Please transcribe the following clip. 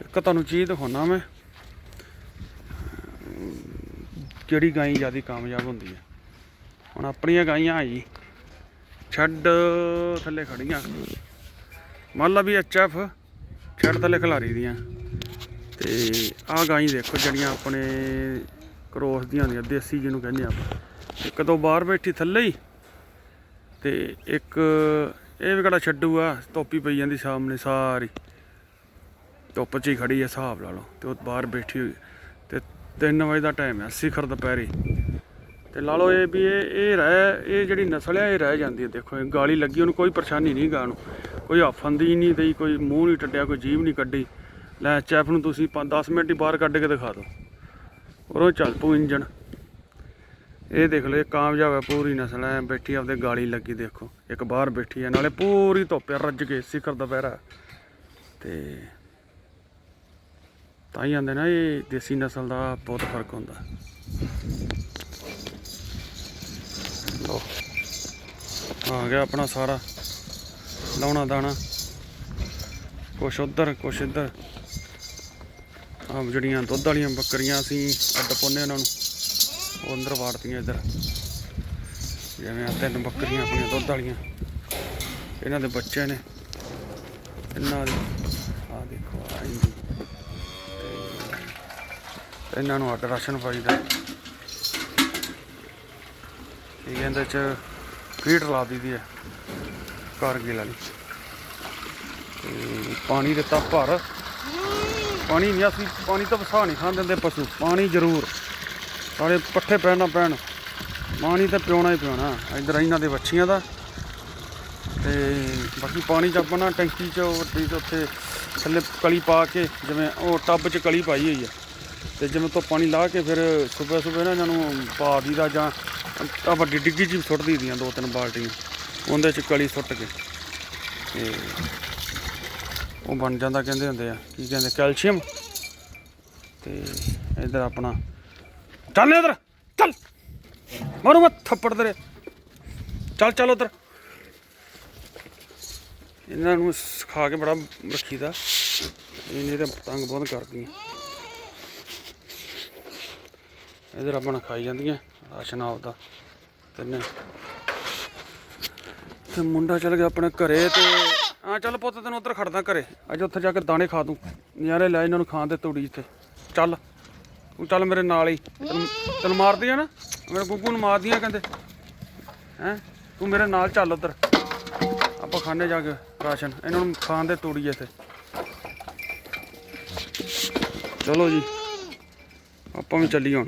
ਇੱਕ ਤੁਹਾਨੂੰ ਚੀਜ਼ ਦਿਖਾਉਣਾ ਮੈਂ। ਜਿਹੜੀ ਗਾਈ ਜ਼ਿਆਦਾ ਕਾਮਯਾਬ ਹੁੰਦੀ ਹੈ ਹੁਣ ਆਪਣੀਆਂ ਗਾਈਆਂ ਆ ਜੀ। ਛੱਡ ਥੱਲੇ ਖੜੀਆਂ। ਮੰਨ ਲਾ ਵੀ ਐਚਐਫ ਛੱਡ ਥੱਲੇ ਖਿਲਾਰੀ ਦੀਆਂ। ਤੇ ਆਹ ਗਾਈ ਦੇਖੋ ਜਿਹੜੀਆਂ ਆਪਣੇ ਕਰੋਸ ਦੀਆਂ ਹੁੰਦੀਆਂ, ਦੇਸੀ ਜਿਹਨੂੰ ਕਹਿੰਦੇ ਆਪਾਂ। ਇੱਕ ਤੋਂ ਬਾਹਰ ਬੈਠੀ ਥੱਲੇ ਹੀ। ਤੇ ਇੱਕ ਇਹ ਵੀ ਕਿਹੜਾ ਛੱਡੂ ਆ ਟੋਪੀ ਪਈ ਜਾਂਦੀ ਸਾਹਮਣੇ ਸਾਰੀ। ਧੁੱਪ 'ਚ ਹੀ ਖੜੀ ਹੈ ਹਿਸਾਬ ਲਾ ਲਓ। ਤੇ ਉਹ ਬਾਹਰ ਬੈਠੀ ਹੋਈ। ਤੇ 3 ਵਜੇ ਦਾ ਟਾਈਮ ਹੈ ਸਿਖਰ ਦੁਪਹਿਰੇ। ਤੇ ਲਾ ਲਓ ਇਹ ਵੀ ਇਹ ਇਹ ਰਹਿ, ਇਹ ਜਿਹੜੀ ਨਸਲ ਹੈ ਇਹ ਰਹਿ ਜਾਂਦੀ ਹੈ ਦੇਖੋ, ਇਹ ਗਾਲੀ ਲੱਗੀ, ਉਹਨੂੰ ਕੋਈ ਪਰੇਸ਼ਾਨੀ ਨਹੀਂ ਗਾ ਨੂੰ ਕੋਈ ਹਫੰਦੀ ਨਹੀਂ ਦਈ ਕੋਈ ਮੂੰਹ ਨਹੀਂ ਟੱਡਿਆ ਕੋਈ ਜੀਭ ਨਹੀਂ ਕੱਢੀ। ਲੈ ਚੈਫ ਨੂੰ ਤੁਸੀਂ 10 ਮਿੰਟ ਹੀ ਬਾਹਰ ਕੱਢ ਕੇ ਦਿਖਾ ਦਿਓ। ਉਰੋਂ ਚੱਲ ਪੂ ਇੰਜਣ। ਇਹ ਦੇਖ ਲਓ, ਇਹ ਕਾਮਯਾਬ ਹੈ ਪੂਰੀ ਨਸਲ ਹੈ ਬੈਠੀ ਆਪਦੇ ਗਾਲੀ ਲੱਗੀ, ਦੇਖੋ। ਇੱਕ ਬਾਹਰ ਬੈਠੀ ਹੈ ਨਾਲੇ ਪੂਰੀ ਧੁੱਪ ਹੈ ਰੱਜ ਕੇ ਸਿਖਰ ਦੁਪਹਿਰਾ। ਤੇ ਤਾਂ ਹੀ ਆਂਦੇ ਨਾ, ਇਹ ਦੇਸੀ ਨਸਲ ਦਾ ਬਹੁਤ ਫ਼ਰਕ ਹੁੰਦਾ। ਲੋ ਆ ਗਿਆ ਆਪਣਾ ਸਾਰਾ ਲਾਉਣਾ ਦਾਣਾ। ਕੁਛ ਉਧਰ, ਕੁਛ ਇੱਧਰ। ਆ ਜਿਹੜੀਆਂ ਦੁੱਧ ਵਾਲੀਆਂ ਬੱਕਰੀਆਂ ਅਸੀਂ ਅੱਡ ਪਾਉਂਦੇ ਉਹਨਾਂ ਨੂੰ, ਉਹ ਅੰਦਰ ਵਾੜਤੀਆਂ ਇੱਧਰ। ਜਿਵੇਂ ਆ ਤਿੰਨ ਬੱਕਰੀਆਂ ਆਪਣੀਆਂ ਦੁੱਧ ਵਾਲੀਆਂ। ਇਹਨਾਂ ਦੇ ਬੱਚੇ ਨੇ। ਇਹਨਾਂ ਦੇ ਆ ਦੇਖੋ ਆ ਇਹਨਾਂ ਨੂੰ ਅੱਡ ਰਾਸ਼ਨ ਪਾਈਦਾ। ਇਹ ਇਹਦੇ ਚ ਫੀਡ ਲਾ ਦਈਦੀ ਹੈ ਕਾਰਗਿਲ ਵਾਲੀ ਤੇ ਪਾਣੀ ਦਿੱਤਾ ਭਰ। ਪਾਣੀ ਨਹੀਂ, ਅਸੀਂ ਪਾਣੀ ਤਾਂ ਵਸਾ ਨਹੀਂ ਖਾਣ ਦਿੰਦੇ ਪਸ਼ੂ। ਪਾਣੀ ਜ਼ਰੂਰ। ਸਾਰੇ ਪੱਠੇ ਪੈਣਾ ਪੈਣ। ਪਾਣੀ ਤਾਂ ਪਿਉਣਾ ਹੀ ਪਿਉਣਾ। ਇੱਧਰ ਇਹਨਾਂ ਦੇ ਵੱਛੀਆਂ ਦਾ। ਤੇ ਬਾਕੀ ਪਾਣੀ ਚ ਆਪਾਂ ਨਾ ਟੈਂਕੀ ਚ ਵੱਡੀ ਚ ਉੱਥੇ ਥੱਲੇ ਕਲੀ ਪਾ ਕੇ, ਜਿਵੇਂ ਉਹ ਟੱਬ ਚ ਕਲੀ ਪਾਈ ਹੋਈ ਹੈ। ਤੇ ਜਿਵੇਂ ਤੋਂ ਪਾਣੀ ਲਾ ਕੇ ਫਿਰ ਸਵੇਰ ਸਵੇਰ ਨਾ ਇਹਨਾਂ ਨੂੰ ਪਾ ਦੀਦਾ ਜਾਂ ਆ ਵੱਡੀ ਡਿੱਗੀ ਜੀ ਸੁੱਟ ਦਈਦੀਆਂ ਦੋ ਤਿੰਨ ਬਾਲਟੀਆਂ। ਉਹਦੇ ਚ ਕਲੀ ਸੁੱਟ ਕੇ। ਤੇ ਉਹ ਬਣ ਜਾਂਦਾ ਕਹਿੰਦੇ ਹੁੰਦੇ ਆ, ਕੀ ਕਹਿੰਦੇ, ਕੈਲਸ਼ੀਅਮ। ਤੇ ਇਧਰ ਆਪਣਾ, ਚੱਲ ਇਧਰ, ਚੱਲ। ਮਾਰੂ ਮੈਂ ਥੱਪੜ ਤੇਰੇ। ਚੱਲ ਚੱਲ ਉਧਰ। ਇਹਨਾਂ ਨੂੰ ਸਿਖਾ ਕੇ ਬੜਾ ਰੱਖੀਦਾ। ਇਹ ਨਹੀਂ ਤਾਂ ਤੰਗ ਬਹੁਤ ਕਰਦੀਆਂ ਇਧਰ ਆਪਣਾ ਖਾਈ ਜਾਂਦੀਆਂ, ਰਾਸ਼ਨ ਆਪਦਾ। ਤਿੰਨੇ। ਤੇ ਮੁੰਡਾ ਚੱਲ ਗਿਆ ਆਪਣੇ ਘਰੇ ਤੇ ਆ ਚੱਲ ਪੁੱਤ ਤੈਨੂੰ ਉੱਧਰ ਖੜਦਾ ਘਰੇ। ਅੱਜ ਉੱਥੇ ਜਾ ਕੇ ਦਾਣੇ ਖਾ ਦੂੰ ਨਿਆਰੇ ਲੈ ਇਹਨਾਂ ਨੂੰ ਖਾਣ ਦੇ ਤੂੜੀ ਇੱਥੇ। ਚੱਲ, ਤੂੰ ਚੱਲ ਮੇਰੇ ਨਾਲ ਹੀ। ਤੈਨੂੰ ਮਾਰਦੀ ਆ ਨਾ? ਮੇਰੇ ਗੁੱਗੂ ਨੂੰ ਮਾਰਦੀਆਂ ਕਹਿੰਦੇ। ਹੈ? ਤੂੰ ਮੇਰੇ ਨਾਲ ਚੱਲ ਉੱਧਰ। ਆਪਾਂ ਖਾਣੇ ਜਾ ਕੇ ਰਾਸ਼ਨ। ਇਹਨਾਂ ਨੂੰ ਖਾਣ ਦੇ ਤੂੜੀ ਇੱਥੇ। ਚਲੋ ਜੀ, ਆਪਾਂ ਵੀ ਚੱਲੀ ਹੁਣ।